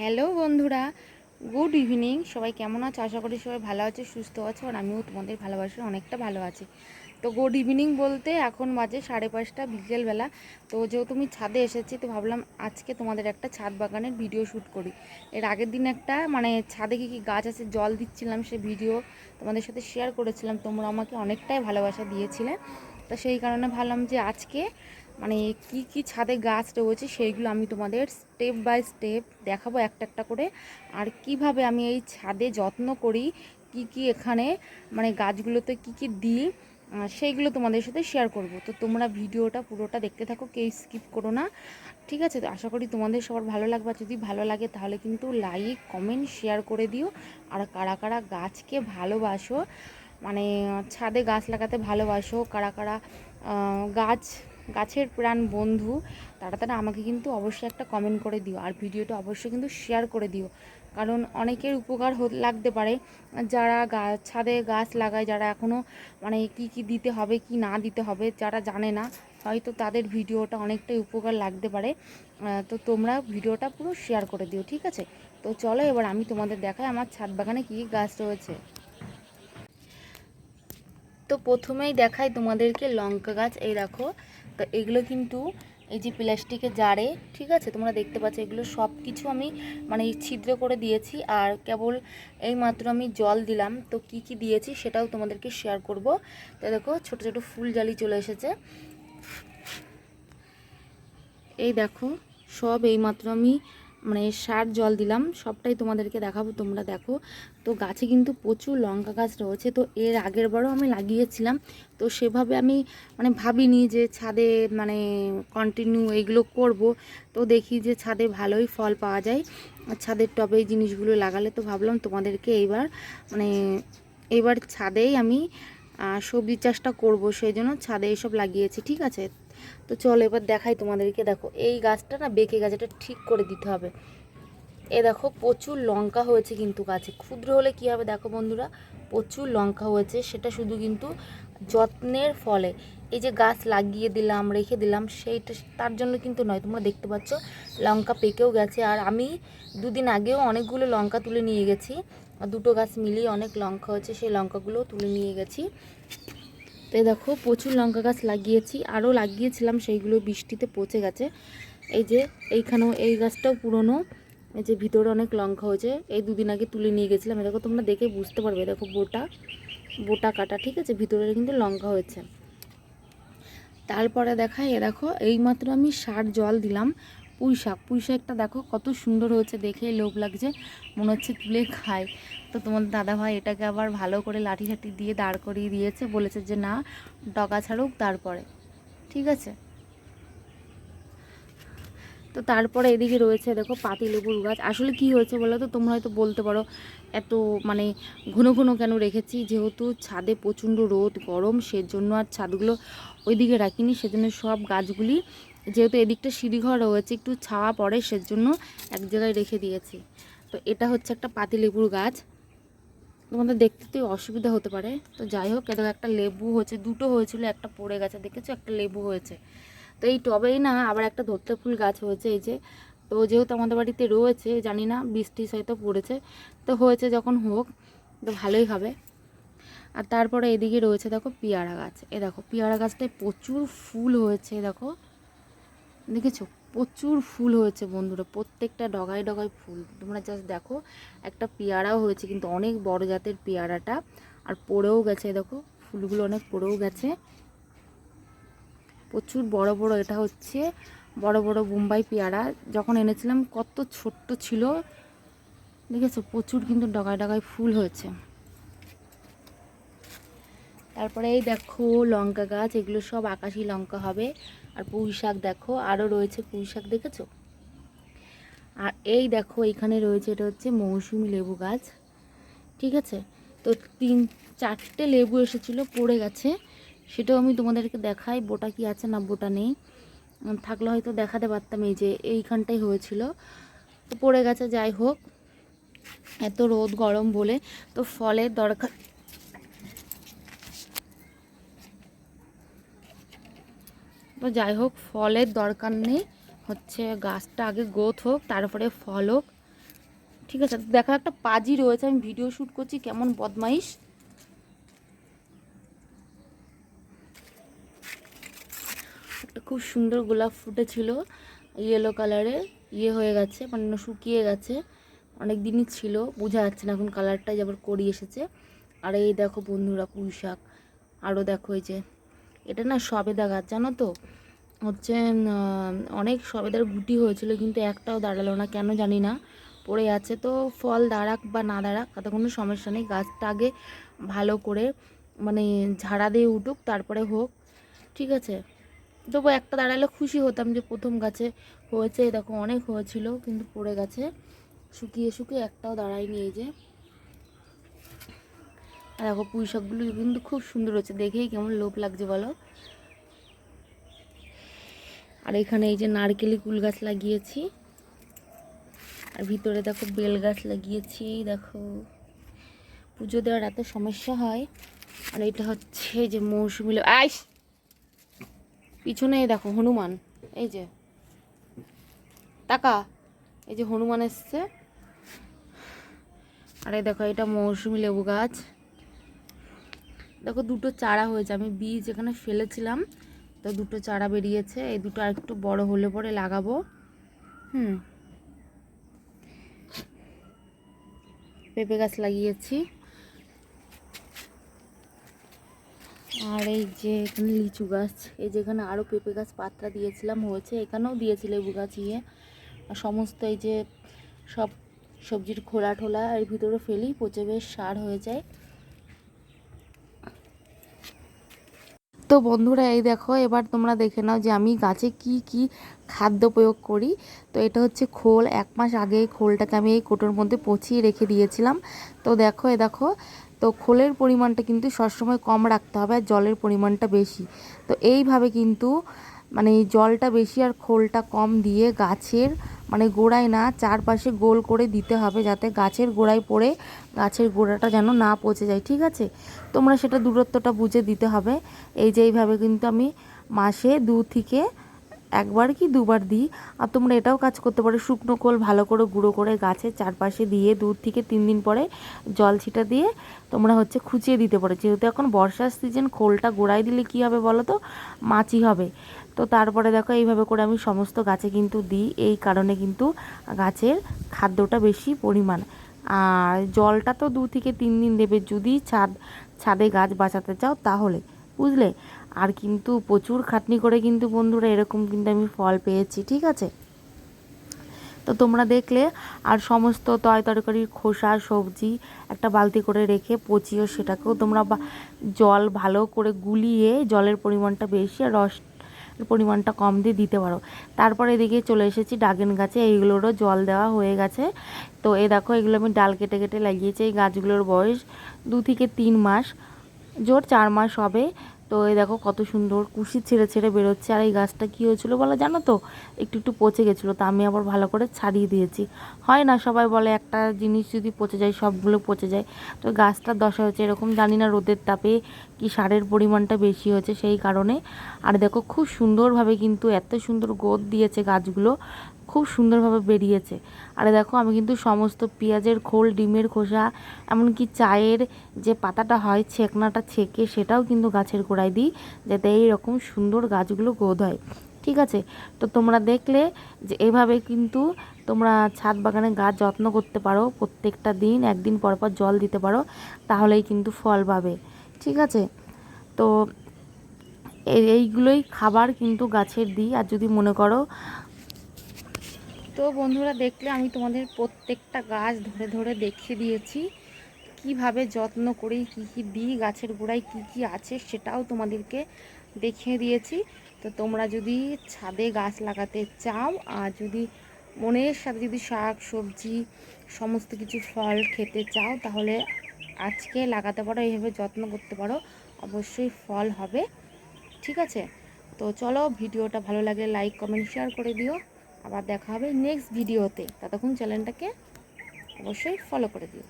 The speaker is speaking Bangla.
হ্যালো বন্ধুরা, গুড ইভিনিং। সবাই কেমন আছো? আশা করি সবাই ভালো আছে, সুস্থ আছো, আর আমিও তোমাদের ভালোবাসি অনেকটা ভালো আছি। তো গুড ইভিনিং বলতে এখন বাজে সাড়ে পাঁচটা বিকেলবেলা। তো যেহেতু আমি ছাদে এসেছি, তো ভাবলাম আজকে তোমাদের একটা ছাদ বাগানের ভিডিও শ্যুট করি। এর আগের দিন একটা মানে ছাদে কী কী গাছ আছে, জল দিচ্ছিলাম সে ভিডিও তোমাদের সাথে শেয়ার করেছিলাম। তোমরা আমাকে অনেকটাই ভালোবাসা দিয়েছিলে। তো সেই কারণে ভাবলাম যে আজকে মানে কি কি ছাদে গাছ রয়েছে সেইগুলো আমি তোমাদের স্টেপ বাই স্টেপ দেখাবো একটা একটা করে। আর কীভাবে আমি এই ছাদে যত্ন করি, কি কি এখানে মানে গাছগুলোতে কি কি দিই সেইগুলো তোমাদের সাথে শেয়ার করব। তো তোমরা ভিডিওটা পুরোটা দেখতে থাকো, কেউ স্কিপ করো না। ঠিক আছে, তো আশা করি তোমাদের সবার ভালো লাগবে। যদি ভালো লাগে তাহলে কিন্তু লাইক কমেন্ট শেয়ার করে দিও। আর কারা কারা গাছকে ভালোবাসো মানে ছাদে গাছ লাগাতে ভালোবাসো, কারা কারা গাছ গাছের প্রাণ বন্ধু, তারা তারা আমাকে কিন্তু অবশ্যই একটা কমেন্ট করে দিও। আর ভিডিওটা অবশ্যই কিন্তু শেয়ার করে দিও। কারণ অনেকের উপকার লাগতে পারে। যারা গাছ ছাদে গাছ লাগায়, যারা এখনও মানে কি কি দিতে হবে, কি না দিতে হবে, যারা জানে না, হয়তো তাদের ভিডিওটা অনেকটাই উপকার লাগতে পারে। তো তোমরা ভিডিওটা পুরো শেয়ার করে দিও, ঠিক আছে? তো চলো এবার আমি তোমাদের দেখাই আমার ছাদ বাগানে কী কী গাছ রয়েছে। তো প্রথমেই দেখাই তোমাদেরকে লঙ্কা গাছ। এই দেখো তো এগুলো কিন্তু এই যে প্লাস্টিকের জারে, ঠিক আছে? তোমরা দেখতে পাচ্ছ, এগুলো সব কিছু আমি মানে ছিদ্র করে দিয়েছি আর কেবল এই মাত্র আমি জল দিলাম। তো কি কি দিয়েছি সেটাও তোমাদেরকে শেয়ার করব। তো দেখো, ছোট ছোট ফুল জালি চলে এসেছে। এই দেখো, সব এই মাত্র আমি মানে সার, জল দিলাম, সবটাই তোমাদেরকে দেখাবো, তোমরা দেখো। তো গাছে কিন্তু প্রচুর লঙ্কা গাছ রয়েছে, তো এর আগের বারও আমি লাগিয়েছিলাম। তো সেভাবে আমি মানে ভাবিনি যে ছাদে মানে কন্টিনিউ এইগুলো করব। তো দেখি যে ছাদে ভালোই ফল পাওয়া যায়। ছাদের টবে এই জিনিসগুলো লাগালে তো ভাবলাম তোমাদেরকে এইবার মানে এবার ছাদেই আমি সবজি চাষটা করব সেই জন্য ছাদে এসব লাগিয়েছি, ঠিক আছে? তো চলো এবার দেখাই তোমাদেরকে। দেখো, এই গাছটা না বেঁকে গাছ, এটা ঠিক করে দিতে হবে। এ দেখো, প্রচুর লঙ্কা হয়েছে কিন্তু গাছে। ক্ষুদ্র হলে কী হবে দেখো বন্ধুরা? প্রচুর লঙ্কা হয়েছে, সেটা শুধু কিন্তু যত্নের ফলে। এই যে গাছ লাগিয়ে দিলাম, রেখে দিলাম, সেইটা তার জন্য কিন্তু নয়। তোমরা দেখতে পাচ্ছ, লঙ্কা পেকেও গেছে। আর আমি দুদিন আগেও অনেকগুলো লঙ্কা তুলে নিয়ে গেছি। দুটো গাছ মিলিয়ে অনেক লঙ্কা হয়েছে, সেই লঙ্কাগুলো তুলে নিয়ে গেছি। তো দেখো, প্রচুর লঙ্কা গাছ লাগিয়েছি। আরও লাগিয়েছিলাম, সেইগুলো বৃষ্টিতে পচে গেছে। এই যে এইখানেও এই গাছটাও পুরনো। এই যে ভিতরে অনেক লঙ্কা হয়েছে। এই দুদিন আগে তুলে নিয়ে গেছিলাম। দেখো, তোমরা দেখে বুঝতে পারবে। দেখো, বোটা বোটা কাটা, ঠিক আছে? ভিতরে কিন্তু লঙ্কা হয়েছে। তারপরে দেখা এ দেখো, এইমাত্র আমি সার জল দিলাম, পুঁই শাক। পুঁই শাকটা দেখো, কত সুন্দর হয়েছে, দেখে লোভ লাগছে, মনে হচ্ছে তুলে খায় তো তোমার দাদাভাই এটাকে আবার ভালো করে লাঠি হাঠি দিয়ে দাঁড় করিয়ে দিয়েছে, বলেছে যে না ডগা ছাড়ুক তারপরে। ঠিক আছে? তো তারপরে এদিকে রয়েছে দেখো পাতি লেবুর গাছ। আসলে কি হয়েছে বলো তো? তোমরা হয়তো বলতে পারো, এত মানে ঘন ঘন কেন রেখেছি? যেহেতু ছাদে প্রচণ্ড রোদ, গরম, সেজন্য আর ছাদগুলো ওইদিকে রাখিনি, সেজন্য সব গাছগুলি, যেহেতু এদিকটা সিঁড়িঘর রয়েছে, একটু ছাওয়া পড়ে, সেজন্য এক জায়গায় রেখে দিয়েছি। তো এটা হচ্ছে একটা পাতি লেবুর গাছ। তোমাদের দেখতে তো অসুবিধা হতে পারে। তো যাই হোক এদের একটা লেবু হয়েছে, দুটো হয়েছিল, একটা পড়ে গেছে, দেখেছ? একটা লেবু হয়েছে। তো এই টবেই না আবার একটা ধরতে ফুল গাছ হয়েছে, এই যে। তো যেহেতু আমাদের বাড়িতে রয়েছে, জানি না, বৃষ্টি হয়তো পড়েছে। তো হয়েছে যখন হোক, তো ভালোই হবে। আর তারপরে এদিকে রয়েছে দেখো পেয়ারা গাছ। এ দেখো, পেয়ারা গাছটায় প্রচুর ফুল হয়েছে দেখো। দেখেছ? প্রচুর ফুল হয়েছে বন্ধুরা, প্রত্যেকটা ডগায় ডগায় ফুল। তোমরা জাস্ট দেখো, একটা পেয়ারাও হয়েছে, কিন্তু অনেক বড় জাতের পেয়ারাটা। আর পড়েও গেছে দেখো, ফুলগুলো অনেক পড়েও গেছে। প্রচুর বড় বড় এটা হচ্ছে, বড় বড় বোম্বাই পেয়ারা। যখন এনেছিলাম, কত ছোট্ট ছিল। দেখেছ, প্রচুর কিন্তু ডগায় ডগায় ফুল হয়েছে। তারপরে এই দেখো, লঙ্কা গাছ, এগুলো সব আকাশি লঙ্কা হবে। আর পুঁই শাক দেখো আরও রয়েছে পুঁই শাক, দেখেছ? আর এই দেখো এখানে রয়েছে, এটা হচ্ছে মৌসুমি লেবু গাছ। ঠিক আছে? তো তিন, চারটে লেবু এসেছিল, পড়ে গেছে। সেটাও আমি তোমাদেরকে দেখাই, বোটা কি আছে না বোটা নেই। থাকলে হয়তো দেখাতে পারতাম এই যে, এইখানটাই হয়েছিল। তো পড়ে গেছে, যাই হোক। এত রোদ গরম বলে, তো ফলের দরকার। তো যাই হোক, ফলের দরকার নেই। হচ্ছে গাছটা আগে গ্রোথ হোক, তারপরে ফল হোক। ঠিক আছে, দেখা একটা পাজি রয়েছে, আমি ভিডিও শ্যুট করছি, কেমন বদমাইশ একটা খুব সুন্দর গোলাপ ফুটেছিল ইয়েলো কালারের ইয়ে হয়ে গেছে মানে শুকিয়ে গেছে, অনেক দিনই ছিল, বোঝা যাচ্ছে না এখন কালারটাই আবার করি এসেছে। আর এই দেখো বন্ধুরা পুঁই শাক আরও দেখো এই যে, এটা না সবেদা গাছ, জানো তো? হচ্ছে অনেক সবেদার গুটি হয়েছিল, কিন্তু একটাও দাঁড়াল না, কেন জানি না, পড়ে আছে তো, ফল দাঁড়াক বা না দাঁড়াক, তাতে কোনো সমস্যা নেই, গাছটা আগে ভালো করে মানে ঝাড়া দিয়ে উঠুক, তারপরে হোক, ঠিক আছে? তবু একটা দাঁড়ালে খুশি হতাম যে প্রথম গাছে হয়েছে দেখো অনেক হয়েছিল, কিন্তু পড়ে গেছে। শুকিয়ে শুকিয়ে একটাও দাঁড়ায়নি এই যে। আর দেখো পুঁই শাকগুলো কিন্তু খুব সুন্দর হচ্ছে দেখেই কেমন লোভ লাগছে বলো। আর এখানে এই যে নারকেলি কুল গাছ লাগিয়েছি। আর ভিতরে দেখো বেল গাছ লাগিয়েছি, দেখো। পুজো দেওয়ার এত সমস্যা হয়। আর এটা হচ্ছে যে মৌসুমি আইস! পিছনে দেখো হনুমান, এই যে। টাকা এই যে হনুমান এসছে। আর এই দেখো, এটা মৌসুমি লেবু গাছ। দেখো, দুটো চারা হয়েছে। আমি বীজ এখানে ফেলেছিলাম, তো দুটো চারা বেরিয়েছে। এই দুটো আর একটু বড় হলে পরে লাগাবো। হুম। পেঁপে গাছ লাগিয়েছি। আর এই যে এখানে লিচু গাছ, এই যেখানে আরও পেঁপে গাছ পাত্রা দিয়েছিলাম, হয়েছে, এখানেও দিয়েছি লেবু গাছ ইয়ে। আর সমস্ত এই যে সব সবজির খোলা ঠোলা, এর ভিতরে ফেলি, পচে বেশ সার হয়ে যায়। তো বন্ধুরা, এই দেখো, এবার তোমরা দেখে নাও যে আমি গাছে কি কি খাদ্য প্রয়োগ করি। তো এটা হচ্ছে খোল, এক মাস আগে খোলটাকে আমি এই কোটোর মধ্যে পচিয়ে রেখে দিয়েছিলাম। তো দেখো, এ দেখো তো খোলের পরিমাণটা কিন্তু সবসময় কম রাখতে হবে আর জলের পরিমাণটা বেশি। তো এইভাবে কিন্তু মানে জলটা বেশি আর খোলটা কম দিয়ে গাছের মানে গোড়ায় না চারপাশে গোল করে দিতে হবে যাতে গাছের গোড়ায় পড়ে গাছের গোড়াটা যেন না পচে যায়, ঠিক আছে? তোমরা সেটা দূরত্বটা বুঝে দিতে হবে। এই যে এইভাবে কিন্তু আমি মাসে দু থেকে একবার কি দুবার দিই? আর তোমরা এটাও কাজ করতে পারো, শুকনো কোল ভালো করে গুঁড়ো করে গাছের চারপাশে দিয়ে দু থেকে তিন দিন পরে জল ছিটা দিয়ে তোমরা হচ্ছে খুঁচিয়ে দিতে পারো। যেহেতু এখন বর্ষার সিজন খোলটা গোড়ায় দিলে কি হবে বলো তো? মাছি হবে। তো তারপরে দেখো এইভাবে করে আমি সমস্ত গাছে কিন্তু দিই, এই কারণে কিন্তু গাছের খাদ্যটা বেশি পরিমাণ। আর জলটা তো দু থেকে তিন দিন দেবে। যদি ছাদ, ছাদে গাছ বাঁচাতে চাও তাহলে, বুঝলে? আর কিন্তু প্রচুর খাটনি করে কিন্তু বন্ধুরা এরকম কিন্তু আমি ফল পেয়েছি, ঠিক আছে? তো তোমরা দেখলে আর সমস্ত তয় তরকারির খোসা, সবজি একটা বালতি করে রেখে পচিও সেটাকেও তোমরা জল ভালো করে গুলিয়ে জলের পরিমাণটা বেশি আর রস পরিমাণটা কম দিয়ে দিতে পারো। তারপরে এদিকে চলে এসেছি ডাগেন গাছে, এইগুলোরও জল দেওয়া হয়ে গেছে। তো এ দেখো, এগুলো আমি ডাল কেটে কেটে লাগিয়েছি, এই গাছগুলোর বয়স দু থেকে তিন মাস, জোর চার মাস হবে। তো এই দেখো কত সুন্দর কুশি ছেড়ে ছেড়ে বেরোচ্ছে। আর এই গাছটা কী হয়েছিল বলো জানো তো? একটু একটু পচে গেছিল, তা আমি আবার ভালো করে ছাড়িয়ে দিয়েছি। হয় না, সবাই বলে একটা জিনিস যদি পচে যায়, সবগুলো পচে যায়। তো গাছটা দশা হয়েছে, এরকম জানি না রোদের তাপে কি সারের পরিমাণটা বেশি হয়েছে সেই কারণে। আর দেখো খুব সুন্দরভাবে কিন্তু এত সুন্দর গোদ দিয়েছে গাছগুলো, খুব সুন্দরভাবে বেরিয়েছে। আর দেখো আমি কিন্তু সমস্ত পেঁয়াজের খোল, ডিমের খোসা, এমনকি চায়ের যে পাতাটা হয়, ছেকনাটা ছেঁকে সেটাও কিন্তু গাছের গোড়ায় দিই, যাতে এইরকম সুন্দর গাছগুলো গোদ হয়। ঠিক আছে? তো তোমরা দেখলে যে এভাবে কিন্তু তোমরা ছাদ বাগানে গাছ যত্ন করতে পারো, প্রত্যেকটা দিন, একদিন পর পর জল দিতে পারো, তাহলেই কিন্তু ফল পাবে। ঠিক আছে? তো এই, এইগুলোই খাবার কিন্তু গাছের দিই। আর যদি মনে করো তো বন্ধুরা, দেখলে আমি তোমাদের প্রত্যেকটা গাছ ধরে ধরে দেখিয়ে দিয়েছি। কীভাবে যত্ন করে, কি কি দিই, গাছের গোড়ায় কি কি আছে সেটাও তোমাদেরকে দেখিয়ে দিয়েছি। তো তোমরা যদি ছাদে গাছ লাগাতে চাও, আর যদি মনের সাথে যদি শাক, সবজি, সমস্ত কিছু ফল খেতে চাও, তাহলে আজকে লাগাতে পারো, এইভাবে যত্ন করতে পারো, অবশ্যই ফল হবে। ঠিক আছে? তো চলো ভিডিওটা ভালো লাগলে লাইক কমেন্ট শেয়ার করে দিও। আবার দেখা হবে নেক্সট ভিডিওতে ততক্ষণ চ্যানেলটাকে অবশ্যই ফলো করে দিও।